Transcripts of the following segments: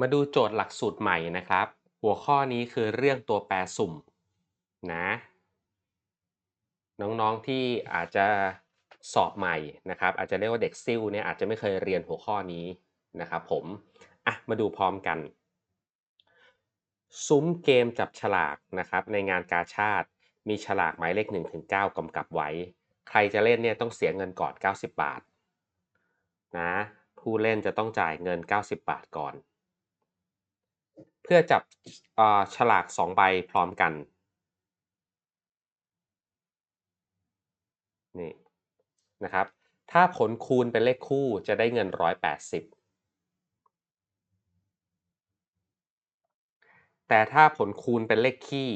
มาดูโจทย์หลักสูตรใหม่นะครับ หัวข้อนี้คือเรื่องตัวแปรสุ่มนะ น้องๆที่อาจจะสอบใหม่นะครับ อาจจะเรียกว่าเด็กซิ่วเนี่ยอาจจะไม่เคยเรียนหัวข้อนี้นะครับผมอะมาดูพร้อมกัน ซุ้มเกมจับฉลากนะครับในงานกาชาติมีฉลากหมายเลข1ถึง9กำกับไว้ ใครจะเล่นเนี่ยต้องเสียเงินก่อน 90 บาทนะผู้เล่นจะต้องจ่ายเงิน 90 บาทก่อน เพื่อจับฉลาก 2 ใบพร้อมกันนี่นะครับ ถ้าผลคูณเป็นเลขคู่จะได้เงิน 180 แต่ถ้าผลคูณเป็นเลขคี่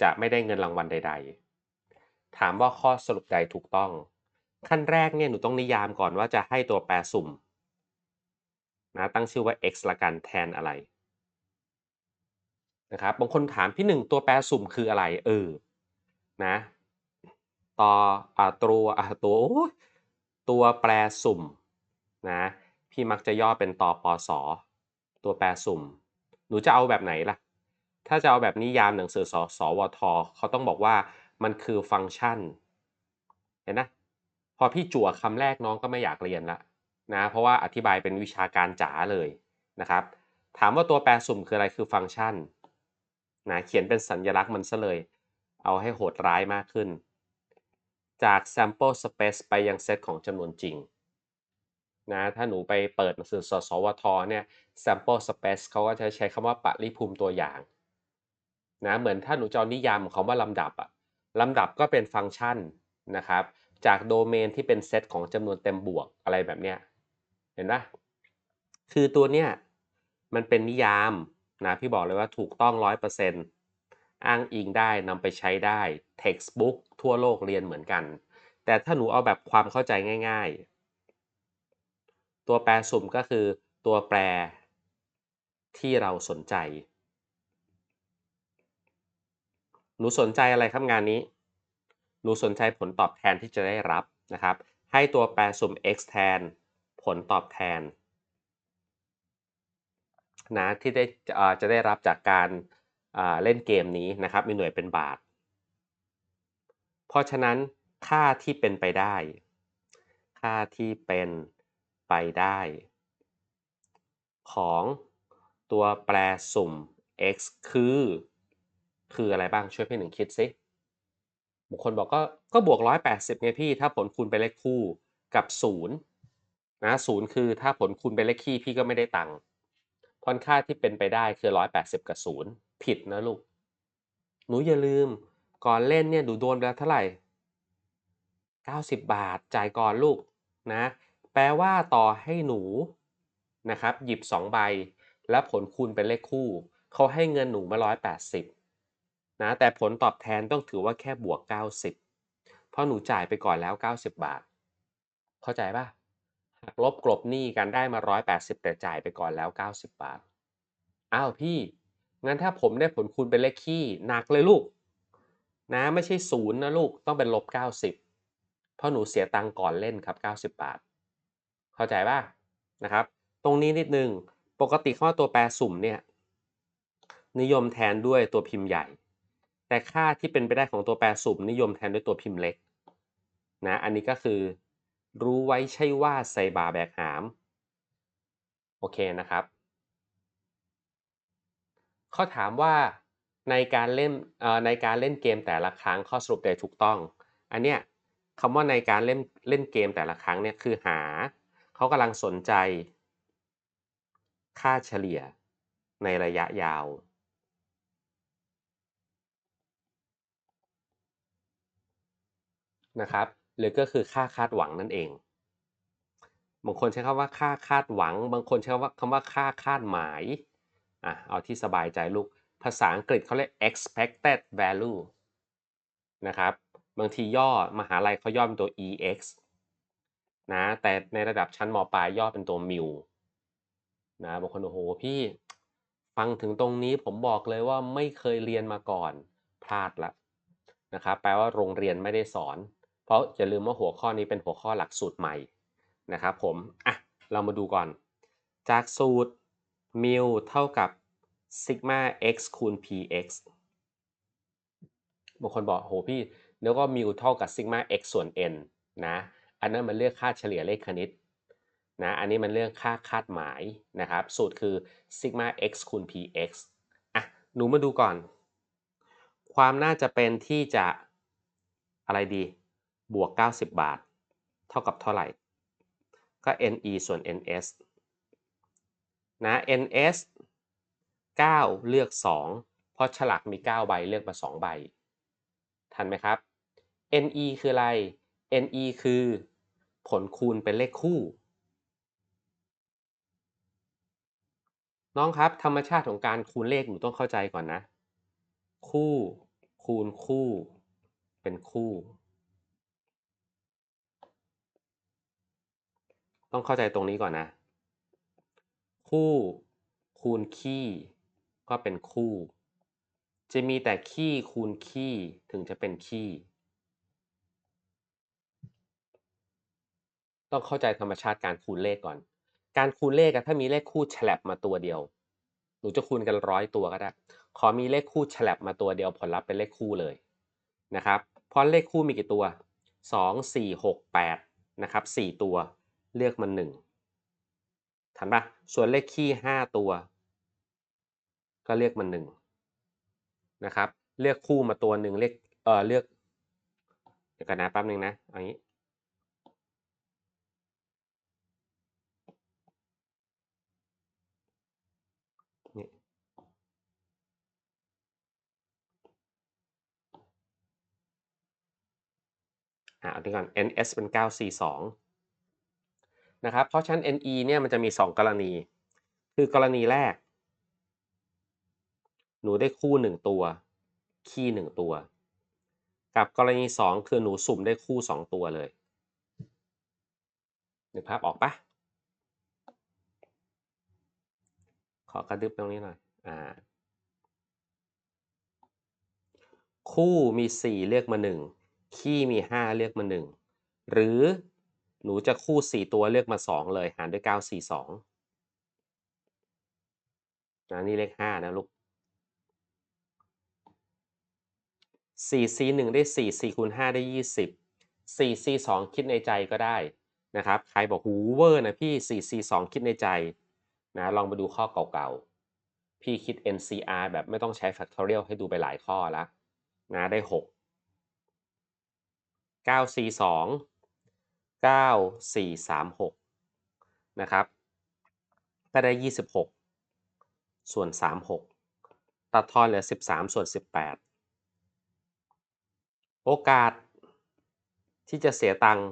จะไม่ได้เงินรางวัลใด ๆ ถามว่าข้อสรุปใดถูกต้อง ขั้นแรกเนี่ยหนูต้องนิยามก่อนว่าจะให้ตัวแปรสุ่มนะตั้งชื่อว่า x ละกันแทนอะไร นะครับบางคนถามพี่หนึ่งตัวแปรสุ่มคืออะไรเออนะต่ออ่าตัวอ่าตัวตัวแปรสุ่มนะพี่มักจะย่อเป็นต่อปอสอตัวแปรสุ่ม หนูจะเอาแบบไหนล่ะ ถ้าจะเอาแบบนิยามหนังสือสสวทเขาต้องบอกว่ามันคือฟังก์ชัน เห็นนะพอพี่จั่วคำแรกน้องก็ไม่อยากเรียนละนะเพราะว่าอธิบายเป็นวิชาการจ๋าเลยนะครับ ถามว่าตัวแปรสุ่มคืออะไรคือฟังก์ชัน นะเขียนเป็นสัญลักษณ์มันซะเลย เอาให้โหดร้ายมากขึ้น จาก sample space ไปยังเซตของจำนวนจริงนะถ้าหนูไปเปิดหนังสือสสวทเนี่ย sample space เขาก็จะใช้คำว่าปริภูมิตัวอย่างนะเหมือนถ้าหนูจะนิยามของคำว่าลำดับอะลำดับก็เป็นฟังก์ชันนะครับ จากโดเมนที่เป็นเซตของจำนวนเต็มบวกอะไรแบบเนี้ยเห็นปะคือตัวเนี้ยมันเป็นนิยาม นะพี่บอกเลยว่าถูกต้อง 100%อ้างอิงได้นำไปใช้ได้ textbook ทั่วโลกเรียนเหมือนกัน แต่ถ้าหนูเอาแบบความเข้าใจง่ายๆ ตัวแปรสุ่มก็คือตัวแปรที่เราสนใจ หนูสนใจอะไรครับงานนี้ หนูสนใจผลตอบแทนที่จะได้รับนะครับ ให้ตัวแปรสุ่ม x แทนผลตอบแทน นะที่ได้จะได้รับจากการเล่นเกมนี้นะครับ มีหน่วยเป็นบาท เพราะฉะนั้นค่าที่เป็นไปได้ ค่าที่เป็นไปได้ ของตัวแปรสุ่ม x คือ คืออะไรบ้างช่วยพี่หนึ่งคิดซิบุคคลบอกก็ก็บวก 180ไงพี่ ถ้าผลคูณเป็นเลขคู่กับ 0นะ0คือถ้าผลคูณเป็นเลขคี่พี่ก็ไม่ได้ตังค์ ค่อนค่าที่เป็นไปได้คือ 180 กับ 0 ผิดนะลูก หนูอย่าลืมก่อนเล่นเนี่ยดูโดนไปแล้วเท่าไหร่ 90 บาทจ่ายก่อนลูกนะ แปลว่าต่อให้หนูนะครับหยิบ 2 ใบ แล้วผลคูณเป็นเลขคู่เขาให้เงินหนูมา 180 นะ แต่ผลตอบแทนต้องถือว่าแค่บวก 90 เพราะหนูจ่ายไปก่อนแล้ว 90 บาท เข้าใจปะ หักลบกลบหนี้กันได้มา 180 แต่จ่ายไปก่อนแล้ว 90 บาท อ้าวพี่ งั้นถ้าผมได้ผลคูณเป็นเลขคี่หนักเลยลูก นะไม่ใช่ศูนย์นะลูกต้องเป็นลบ 90 เพราะหนูเสียตังก่อนเล่นครับ 90 บาท เข้าใจป่ะนะครับ ตรงนี้นิดนึงปกติข้อตัวแปรสุ่มเนี่ยนิยมแทนด้วยตัวพิมพ์ใหญ่ แต่ค่าที่เป็นไปได้ของตัวแปรสุ่มนิยมแทนด้วยตัวพิมพ์เล็กนะอันนี้ก็คือ รู้ไว้ใช่ว่าใส่บาแบกหาม โอเคนะครับเขาถามว่าในการเล่นในการเล่นเกมแต่ละครั้งข้อสรุปใดถูกต้อง อันเนี้ยคำว่าในการเล่นเล่นเกมแต่ละครั้งเนี่ยคือหา เขากำลังสนใจ ค่าเฉลี่ยในระยะยาว นะครับ หรือก็คือค่าคาดหวังนั่นเอง บางคนใช้คำว่าค่าคาดหวัง บางคนใช้คำว่าคำว่าค่าคาดหมายอะเอาที่สบายใจลูก ภาษาอังกฤษเขาเรียก expected value นะครับ บางทีย่อมหาลัยเขาย่อเป็นตัว ex นะ แต่ในระดับชั้นมปลายย่อเป็นตัว mu นะ บางคนโอ้โหพี่ฟังถึงตรงนี้ผมบอกเลยว่าไม่เคยเรียนมาก่อนพลาดละนะครับ แปลว่าโรงเรียนไม่ได้สอน เพราะอย่าลืมว่าหัวข้อนี้เป็นหัวข้อหลักสูตรใหม่นะครับผมอะเรามาดูก่อน จากสูตรมิวเท่ากับซิกมา x คูณ px บางคนบอกโหพี่ แล้วก็มิวเท่ากับซิกมา x ส่วน n นะ อันนั้นมันเรียกค่าเฉลี่ยเลขคณิตนะ อันนี้มันเรื่องค่าคาดหมายนะครับ สูตรคือซิกมา x คูณ px อะ หนูมาดูก่อน ความน่าจะเป็นที่จะอะไรดี บวก 90 บาท เท่ากับเท่าไหร่ ก็ ne ส่วน ns นะ ns 9 เลือก 2 เพราะฉลากมี 9 ใบเลือกมา 2 ใบ ทันไหมครับ ne คืออะไร ne คือผลคูณเป็นเลขคู่ น้องครับ ธรรมชาติของการคูณเลขหนูต้องเข้าใจก่อนนะ คู่คูณคู่ เป็นคู่ ต้องเข้าใจตรงนี้ก่อนนะ คู่คูณขี้ก็เป็นคู่ จะมีแต่ขี้คูณขี้ถึงจะเป็นขี้ต้องเข้าใจธรรมชาติการคูณเลขก่อน การคูณเลขอะถ้ามีเลขคู่ฉลับมาตัวเดียว หนูจะคูณกันร้อยตัวก็ได้ ขอมีเลขคู่ฉลับมาตัวเดียวผลลัพธ์เป็นเลขคู่เลยนะครับ เพราะเลขคู่มีกี่ตัว 2 4 6 8นะครับ4ตัว เลือกมัน1ทันปะส่วนเลขคี่5ตัว ก็เลือกมัน1นะครับ เลือกคู่มาตัวหนึ่งเลขเออเลือกเดี๋ยวกันนะแป๊บนึงนะเอางี้นี่อะเอาดีก่อน ns เป็น 942 นะครับเพราะฉะนั้น ne เนี่ยมันจะมี 2 กรณี คือกรณีแรก หนูได้คู่ 1 ตัว คี่1ตัว กับกรณี 2 คือหนูสุ่มได้คู่ 2 ตัวเลยนึกภาพออกปะขอกระดึบตรงนี้หน่อยอ่าคู่มี 4 เลือกมา1ขี้มี 5 เลือกมา 1 หรือ หนูจะคู่ 4 ตัวเลือกมา 2 เลย หารด้วย 9 4 2นะนี่เลข 5 นะลูก4 c 1ได้4 4คูณ5ได้ 20 4 c 2คิดในใจก็ได้นะครับ ใครบอกหูเวอร์นะพี่ 4 c 2คิดในใจนะลองไปดูข้อเก่าๆ พี่คิด NCR แบบไม่ต้องใช้ factorial ให้ดูไปหลายข้อแล้วนะได้ 6 9 c 2 9 4 3 6 นะครับ ก็ได้ 26 ส่วน 36 ตัดทอนเหลือ 13 ส่วน 18 โอกาสที่จะเสียตังค์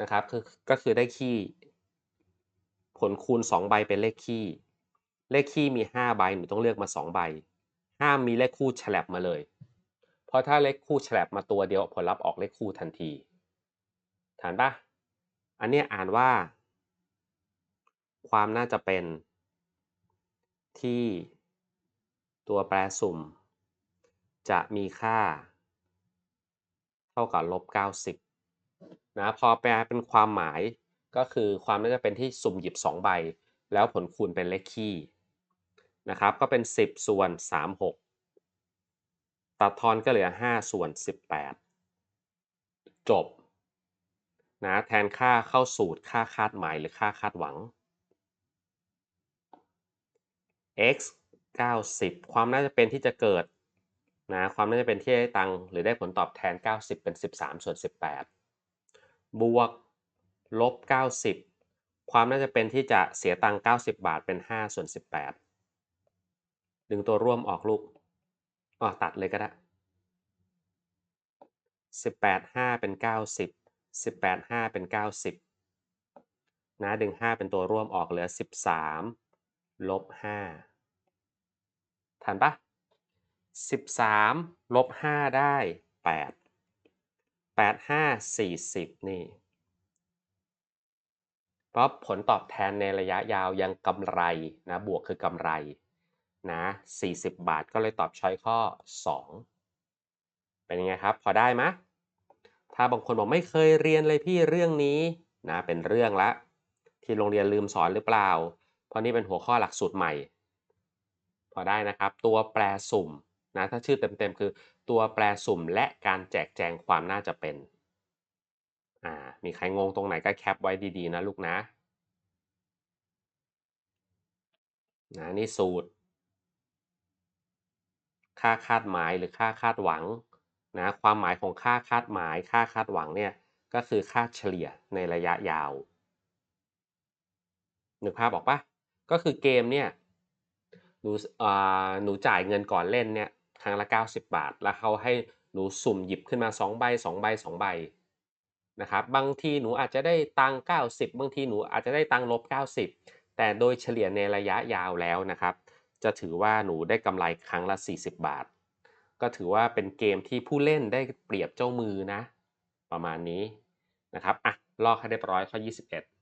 นะครับคือก็คือได้ขี้ผลคูณ 2 ใบเป็นเลขขี้เลขขี้มี 5 ใบ หนูต้องเลือกมา 2 ใบ ห้ามมีเลขคู่ฉลับมาเลย เพราะถ้าเลขคู่ฉลับมาตัวเดียวผลลัพธ์ออกเลขคู่ทันที ฐานปะอันเนี้ยอ่านว่า ความน่าจะเป็น ที่ตัวแปรสุ่ม จะมีค่า เท่ากับลบ 90 นะ พอแปลเป็นความหมายก็คือความน่าจะเป็นที่สุ่มหยิบ 2 ใบ แล้วผลคูณเป็นเลขคี่นะครับ ก็เป็น 10 ส่วน 36 ตัดทอนก็เหลือ 5 ส่วน 18 จบ นะแทนค่าเข้าสูตรค่าคาดหมายหรือค่าคาดหวัง x 90 ความน่าจะเป็นที่จะเกิดนะความน่าจะเป็นที่ได้ตังหรือได้ผลตอบแทน 90 เป็น 13 ส่วน 18 บวกลบ 90 ความน่าจะเป็นที่จะเสียตังค90 บาทเป็น 5 ส่วน 18 ดึงตัวร่วมออกลูกอ๋อตัดเลยก็ได้ 18 5 เป็น 90 18 5 เป็น 90 นะ ดึง 5 เป็นตัวร่วมออกเหลือ 13 ลบ 5 ทันปะ13 ลบ 5 ได้ 8 8 5 40 นี่ เพราะผลตอบแทนในระยะยาวยังกำไรนะ บวกคือกำไรนะ40 บาทก็เลยตอบช้อยข้อ 2 เป็นยังไงครับ พอได้ไหม ถ้าบางคนบอกไม่เคยเรียนเลยพี่เรื่องนี้นะเป็นเรื่องละ ที่โรงเรียนลืมสอนหรือเปล่า เพราะนี่เป็นหัวข้อหลักสูตรใหม่ พอได้นะครับ ตัวแปรสุ่มนะถ้าชื่อเต็มๆ คือตัวแปรสุ่มและการแจกแจงความน่าจะเป็นอ่ามีใครงงตรงไหนก็แคปไว้ดีๆนะลูกนะนะนี่สูตร ค่าคาดหมายหรือค่าคาดหวัง นะความหมายของค่าคาดหมาย ค่าคาดหวังเนี่ยก็คือค่าเฉลี่ยในระยะยาวนึกภาพออกปะก็คือเกมเนี่ยหนูอ่าหนูจ่ายเงินก่อนเล่นเนี่ยครั้งละ 90 บาท แล้วเขาให้หนูสุ่มหยิบขึ้นมา 2 ใบ 2 ใบ 2 ใบนะครับบางทีหนูอาจจะได้ตังค์90 บางทีหนูอาจจะได้ตังค์ลบ 90 แต่โดยเฉลี่ยในระยะยาวแล้วนะครับ จะถือว่าหนูได้กำไรครั้งละ 40 บาท ก็ถือว่าเป็นเกมที่ผู้เล่นได้เปรียบเจ้ามือนะ ประมาณนี้นะครับอะลอกให้เรียบร้อยข้อ 21